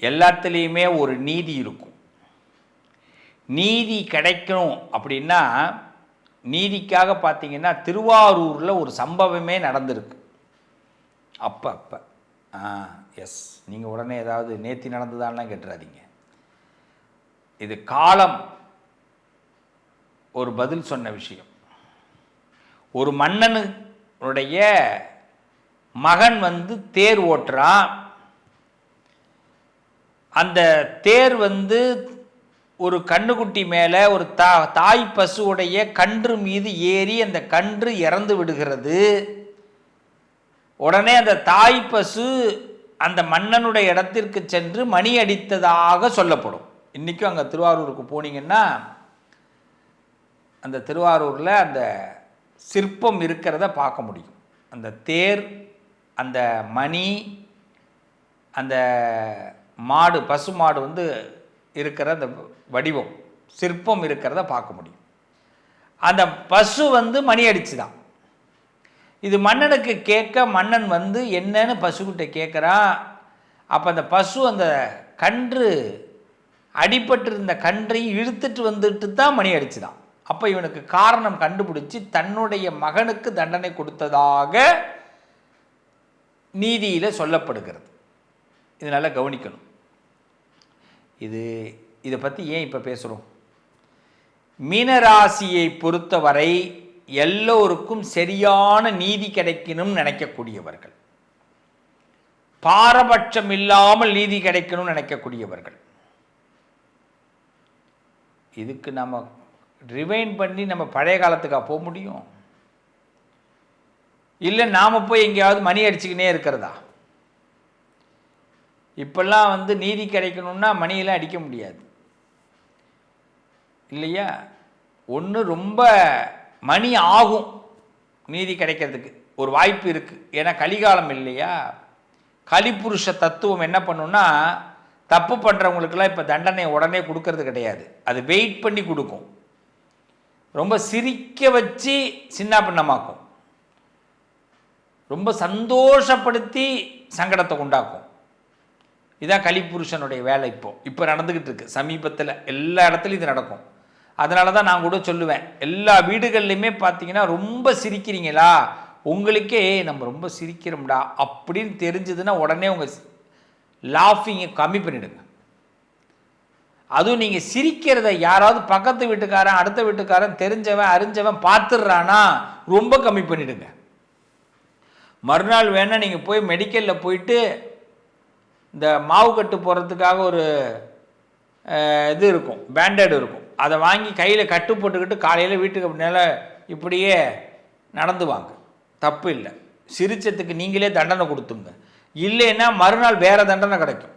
எல்லாத்துலேயுமே ஒரு நீதி இருக்கும். நீதி கிடைக்கணும் அப்படின்னா நீதிக்காக பார்த்தீங்கன்னா திருவாரூரில் ஒரு சம்பவமே நடந்திருக்கு. அப்போ அப்போ. ஆ எஸ் நீங்கள் உடனே ஏதாவது நேத்தி நடந்ததான்லாம் கேட்டுறாதீங்க. இது காலம். ஒரு பதில் சொன்ன விஷயம். ஒரு மன்னனுடைய மகன் வந்து தேர் ஓட்டுறான். அந்த தேர் வந்து ஒரு கண்ணுக்குட்டி மேலே ஒரு தா தாய் பசுவுடைய கன்று மீது ஏறி அந்த கன்று இறந்து விடுகிறது. உடனே அந்த தாய் பசு அந்த மன்னனுடைய இடத்திற்கு சென்று மணி அடித்ததாக சொல்லப்படும். இன்றைக்கும் அங்கே திருவாரூருக்கு போனீங்கன்னா அந்த திருவாரூரில் அந்த சிற்பம் இருக்கிறத பார்க்க முடியும். அந்த தேர் அந்த மணி அந்த மாடு பசு மாடு வந்து இருக்கிற அந்த வடிவம் சிற்பம் இருக்கிறத பார்க்க முடியும். அந்த பசு வந்து மணி அடிச்சுதான். இது மன்னனுக்கு கேட்க மன்னன் வந்து என்னன்னு பசுக்கிட்ட கேட்குறான் அப்போ அந்த பசு அந்த கன்று அடிபட்டிருந்த கன்றையும் இழுத்துட்டு வந்துட்டு தான் மணி அடிச்சுதான். அப்போ இவனுக்கு காரணம் கண்டுபிடிச்சி தன்னுடைய மகனுக்கு தண்டனை கொடுத்ததாக நீதியில் சொல்லப்படுகிறது. இதனால் கவனிக்கணும். இது இதை பற்றி ஏன் இப்போ பேசுகிறோம் மீனராசியை பொறுத்தவரை எல்லோருக்கும் சரியான நீதி கிடைக்கணும்னு நினைக்கக்கூடியவர்கள். பாரபட்சம் இல்லாமல் நீதி கிடைக்கணும்னு நினைக்கக்கூடியவர்கள். இதுக்கு நம்ம ரிவைன் பண்ணி நம்ம பழைய காலத்துக்காக போக முடியும்? இல்லை நாம் போய் எங்கேயாவது மணி அடிச்சுக்கினே இருக்கிறதா? இப்பெல்லாம் வந்து நீதி கிடைக்கணும்னா மணியெல்லாம் அடிக்க முடியாது. இல்லையா? ஒன்று ரொம்ப மணி ஆகும் நீதி கிடைக்கிறதுக்கு. ஒரு வாய்ப்பு இருக்குது ஏன்னா கலிகாலம் இல்லையா? கலிப்புருஷ தத்துவம் என்ன பண்ணுன்னா தப்பு பண்ணுறவங்களுக்கெல்லாம் இப்போ தண்டனை உடனே கொடுக்கறது கிடையாது. அது வெயிட் பண்ணி கொடுக்கும். ரொம்ப சிரிக்க வச்சு சின்ன பின்னமாக்கும். ரொம்ப சந்தோஷப்படுத்தி சங்கடத்தை உண்டாக்கும். இதான் கலிபுருஷனுடைய வேலை இப்போ. இப்போ நடந்துக்கிட்டு இருக்கு. சமீபத்தில் எல்லா இடத்துலையும் இது நடக்கும். அதனால தான் நான் கூட சொல்லுவேன். எல்லா வீடுகள்லையுமே பார்த்தீங்கன்னா ரொம்ப சிரிக்கிறீங்களா? உங்களுக்கே நம்ம ரொம்ப சிரிக்கிறோம்டா அப்படின்னு தெரிஞ்சதுன்னா உடனே உங்கள் லாஃபிங்கை கம்மி பண்ணிவிடுங்க அதுவும் நீங்கள் சிரிக்கிறத யாராவது பக்கத்து வீட்டுக்காரன் அடுத்த வீட்டுக்காரன் தெரிஞ்சவன் அறிஞ்சவன் பார்த்துடுறானா ரொம்ப கம்மி பண்ணிவிடுங்க மறுநாள் வேணால் நீங்கள் போய் மெடிக்கலில் போயிட்டு இந்த மாவு கட்டு போடுறதுக்காக ஒரு இது இருக்கும் பேண்டேடு இருக்கும். அதை வாங்கி கையில் கட்டு போட்டுக்கிட்டு காலையில் வீட்டுக்கு மேலே இப்படியே நடந்து வாங்க தப்பு இல்லை. சிரிச்சதுக்கு நீங்களே தண்டனை கொடுத்துங்க இல்லைன்னா மறுநாள் வேறு தண்டனை கிடைக்கும்.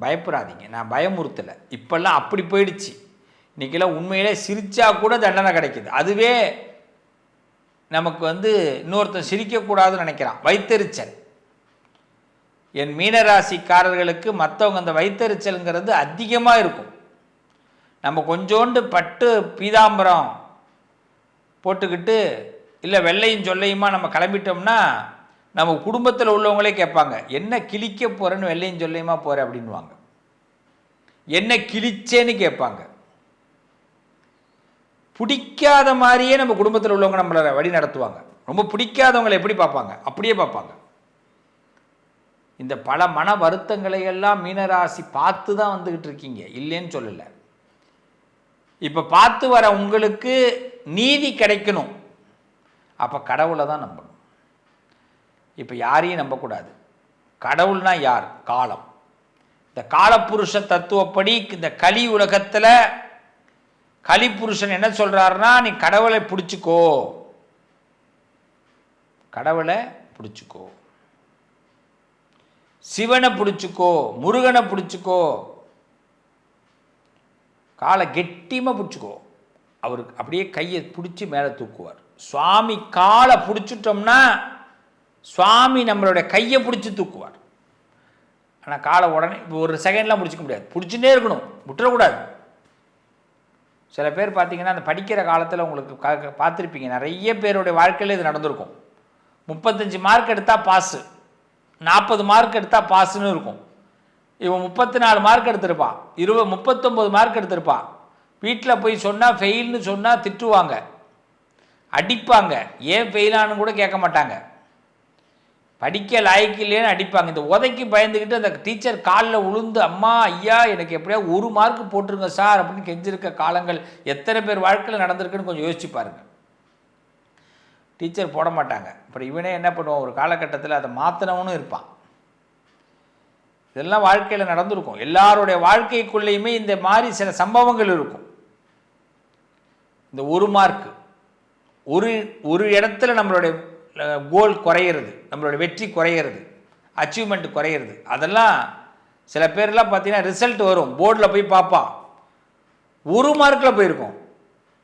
பயப்படாதீங்க. நான் பயமுறுத்தலை. இப்பெல்லாம் அப்படி போயிடுச்சு. இன்றைக்கெல்லாம் உண்மையிலே சிரித்தா கூட தண்டனை கிடைக்கிது. அதுவே நமக்கு வந்து இன்னொருத்தன் சிரிக்கக்கூடாதுன்னு நினைக்கிறான். வைத்தெரிச்சல். என் மீனராசிக்காரர்களுக்கு மற்றவங்க அந்த வைத்தறிச்சல்ங்கிறது அதிகமாக இருக்கும். நம்ம கொஞ்சோண்டு பட்டு பீதாம்பரம் போட்டுக்கிட்டு இல்லை வெள்ளையும் சொல்லையுமா நம்ம கிளம்பிட்டோம்னா நம்ம குடும்பத்தில் உள்ளவங்களே கேட்பாங்க என்ன கிழிக்க போகிறேன்னு வெள்ளையும் சொல்லையுமா போகிற அப்படின்வாங்க என்ன கிழிச்சேன்னு கேட்பாங்க. பிடிக்காத மாதிரியே நம்ம குடும்பத்தில் உள்ளவங்க நம்மளை வழி நடத்துவாங்க. ரொம்ப பிடிக்காதவங்களை எப்படி பார்ப்பாங்க? அப்படியே பார்ப்பாங்க. இந்த பல மன வருத்தங்களை எல்லாம் மீனராசி பார்த்து தான் வந்துக்கிட்டு இருக்கீங்க. இல்லைன்னு சொல்லலை. இப்போ பார்த்து வர உங்களுக்கு நீதி கிடைக்கணும். அப்போ கடவுளை தான் நம்பணும். இப்போ யாரையும் நம்பக்கூடாது. கடவுள்னா யார்? காலம். இந்த காலப்புருஷ தத்துவப்படி இந்த கலி உலகத்தில் கலிப்புருஷன் என்ன சொல்கிறாருன்னா நீ கடவுளை பிடிச்சிக்கோ. கடவுளை பிடிச்சிக்கோ. சிவனை பிடிச்சிக்கோ முருகனை பிடிச்சிக்கோ. காலை கெட்டியமாக பிடிச்சிக்கோ. அவருக்கு அப்படியே கையை பிடிச்சி மேலே தூக்குவார். சுவாமி காலை பிடிச்சிட்டோம்னா சுவாமி நம்மளுடைய கையை பிடிச்சி தூக்குவார். ஆனால் காலை உடனே இப்போ ஒரு செகண்ட்லாம் பிடிச்சிக்க முடியாது. பிடிச்சிட்டே இருக்கணும். விட்டுறக்கூடாது. சில பேர் பார்த்தீங்கன்னா அந்த படிக்கிற காலத்தில் உங்களுக்கு க பார்த்துருப்பீங்க. நிறைய பேருடைய வாழ்க்கையில் இது நடந்திருக்கும். முப்பத்தஞ்சு மார்க் எடுத்தால் பாஸு நாற்பது மார்க் எடுத்தால் பாஸுன்னு இருக்கும். இவன் முப்பத்தி நாலு மார்க் எடுத்திருப்பான் இருபது முப்பத்தொம்பது மார்க் எடுத்திருப்பான் வீட்டில் போய் சொன்னால் ஃபெயில்னு சொன்னால் திட்டுவாங்க. அடிப்பாங்க. ஏன் ஃபெயிலானு கூட கேட்க மாட்டாங்க. படிக்க லாய்க்கு இல்லைன்னு அடிப்பாங்க. இந்த உதைக்கு பயந்துக்கிட்டு அந்த டீச்சர் காலில் உளுந்து அம்மா ஐயா எனக்கு எப்படியா ஒரு மார்க் போட்டுருங்க சார் அப்படின்னு கெஞ்சிருக்க காலங்கள் எத்தனை பேர் வாழ்க்கையில் நடந்திருக்குன்னு கொஞ்சம் யோசிச்சு பாருங்கள் டீச்சர் போட மாட்டாங்க. அப்புறம் இவனே என்ன பண்ணுவான்? ஒரு காலகட்டத்தில் அதை மாற்றினவனும் இருப்பான். இதெல்லாம் வாழ்க்கையில் நடந்திருக்கும். எல்லாருடைய வாழ்க்கைக்குள்ளேயுமே இந்த மாதிரி சில சம்பவங்கள் இருக்கும். இந்த ஒரு மார்க்கு ஒரு ஒரு இடத்துல நம்மளுடைய கோல் குறையிறது நம்மளுடைய வெற்றி குறையிறது அச்சீவ்மெண்ட் குறையிறது அதெல்லாம் சில பேர்லாம் பார்த்தீங்கன்னா ரிசல்ட் வரும். போர்டில் போய் பார்ப்பான். ஒரு மார்க்கில் போயிருக்கோம்.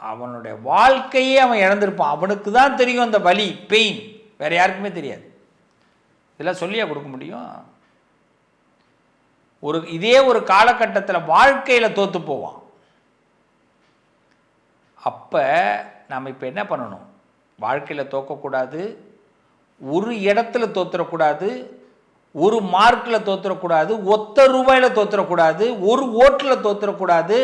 அவனுடைய வாழ்க்கையே அவன் இழந்திருப்பான். அவனுக்கு தான் தெரியும் அந்த வலி பெயின் வேறு யாருக்குமே தெரியாது. இதெல்லாம் சொல்லியா கொடுக்க முடியும். ஒரு இதே ஒரு காலகட்டத்தில் வாழ்க்கையில் தோற்று போவான். அப்போ நாம் இப்போ என்ன பண்ணணும்? வாழ்க்கையில் தோக்கக்கூடாது. ஒரு இடத்துல தோற்றுறக்கூடாது ஒரு மார்க்கில் தோற்றுறக்கூடாது ஒத்த ரூபாயில் தோற்றுறக்கூடாது ஒரு ஓட்டில் தோற்றுறக்கூடாது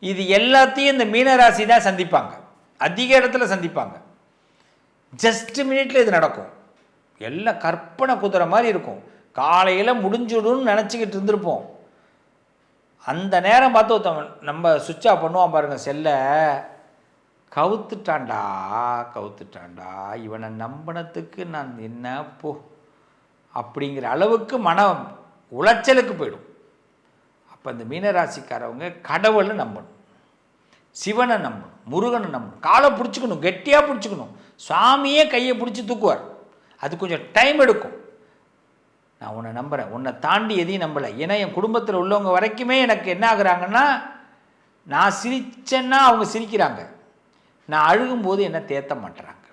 இது எல்லாத்தையும் இந்த மீனராசி தான் சந்திப்பாங்க. அதிக இடத்துல சந்திப்பாங்க. ஜஸ்ட் மினிட்ல இது நடக்கும். எல்லாம் கற்பனை குதிரை மாதிரி இருக்கும். காலையில் முடிஞ்சிடும்னு நினச்சிக்கிட்டு இருந்திருப்போம். அந்த நேரம் பார்த்து ஒருத்தவன் நம்ம சுவிட்ச் ஆஃப் பண்ணுவான் பாருங்கள் செல்லை. கவுத்துட்டான்டா கவுத்துட்டான்டா இவனை நம்பினத்துக்கு நான் என்ன போ? அப்படிங்கிற அளவுக்கு மனம் உளைச்சலுக்கு போயிடும். அப்போ இந்த மீனராசிக்காரவங்க கடவுளை நம்பணும். சிவனை நம்பணும் முருகனை நம்பணும். காலை பிடிச்சிக்கணும் கெட்டியாக பிடிச்சிக்கணும். சுவாமியே கையை பிடிச்சி தூக்குவார். அது கொஞ்சம் டைம் எடுக்கும். நான் உன்னை நம்புகிறேன் உன்னை தாண்டி எதையும் நம்பலை. ஏன்னா என் குடும்பத்தில் உள்ளவங்க வரைக்குமே எனக்கு என்ன ஆகுறாங்கன்னா நான் சிரிச்சேன்னா அவங்க சிரிக்கிறாங்க. நான் அழுகும்போது என்ன தேத்த மாட்டுறாங்க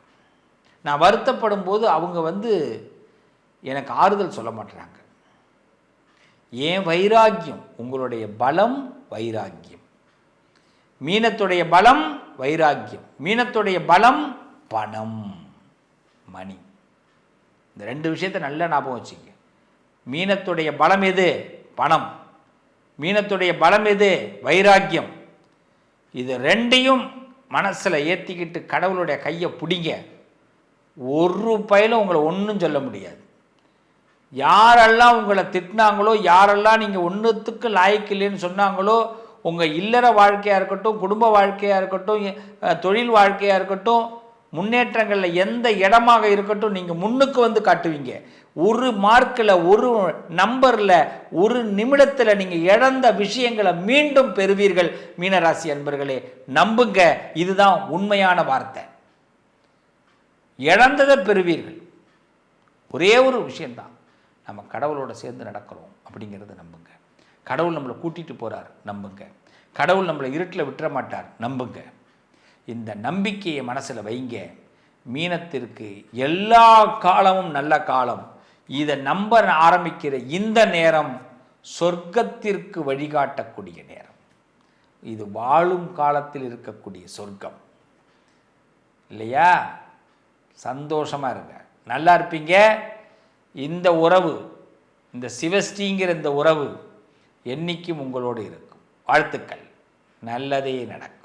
நான் வருத்தப்படும் போது அவங்க வந்து எனக்கு ஆறுதல் சொல்ல மாட்டுறாங்க ஏன் வைராக்கியம்? உங்களுடைய பலம் வைராக்கியம். மீனத்துடைய பலம் வைராக்கியம். மீனத்துடைய பலம் பணம் மணி இந்த ரெண்டு விஷயத்தை நல்ல ஞாபகம் வச்சுங்க. மீனத்துடைய பலம் எது? பணம். மீனத்துடைய பலம் எது? வைராக்கியம். இது ரெண்டையும் மனசில் ஏற்றிக்கிட்டு கடவுளுடைய கையை பிடிங்க. ஒரு பயிலும் உங்களை ஒன்றும் சொல்ல முடியாது. யாரெல்லாம் உங்களை திட்டினாங்களோ யாரெல்லாம் நீங்கள் ஒன்றுத்துக்கு லாய்க்கு இல்லைன்னு சொன்னாங்களோ உங்கள் இல்லற வாழ்க்கையாக இருக்கட்டும் குடும்ப வாழ்க்கையாக இருக்கட்டும் தொழில் வாழ்க்கையாக இருக்கட்டும் முன்னேற்றங்களில் எந்த இடமாக இருக்கட்டும் நீங்கள் முன்னுக்கு வந்து காட்டுவீங்க. ஒரு மார்க்கில் ஒரு நம்பரில் ஒரு நிமிடத்தில் நீங்கள் இழந்த விஷயங்களை மீண்டும் பெறுவீர்கள் மீனராசி அன்பர்களே. நம்புங்க இதுதான் உண்மையான வார்த்தை. இழந்ததை பெறுவீர்கள். ஒரே ஒரு விஷயந்தான் நம்ம கடவுளோட சேர்ந்து நடக்கிறோம் அப்படிங்கிறத நம்புங்க. கடவுள் நம்மளை கூட்டிகிட்டு போகிறார் நம்புங்க. கடவுள் நம்மளை இருட்டில் விட்டுற மாட்டார் நம்புங்க. இந்த நம்பிக்கையை மனசில் வைங்க. மீனத்திற்கு எல்லா காலமும் நல்ல காலம். இதை நம்ப ஆரம்பிக்கிற இந்த நேரம் சொர்க்கத்திற்கு வழிகாட்டக்கூடிய நேரம். இது வாழும் காலத்தில் இருக்கக்கூடிய சொர்க்கம். இல்லையா? சந்தோஷமாக இருங்க. நல்லா இருப்பீங்க. இந்த உறவு இந்த சிவஸ்ரீங்கிற இந்த உறவு என்றைக்கும் உங்களோடு இருக்கும். வாழ்த்துக்கள். நல்லதே நடக்கும்.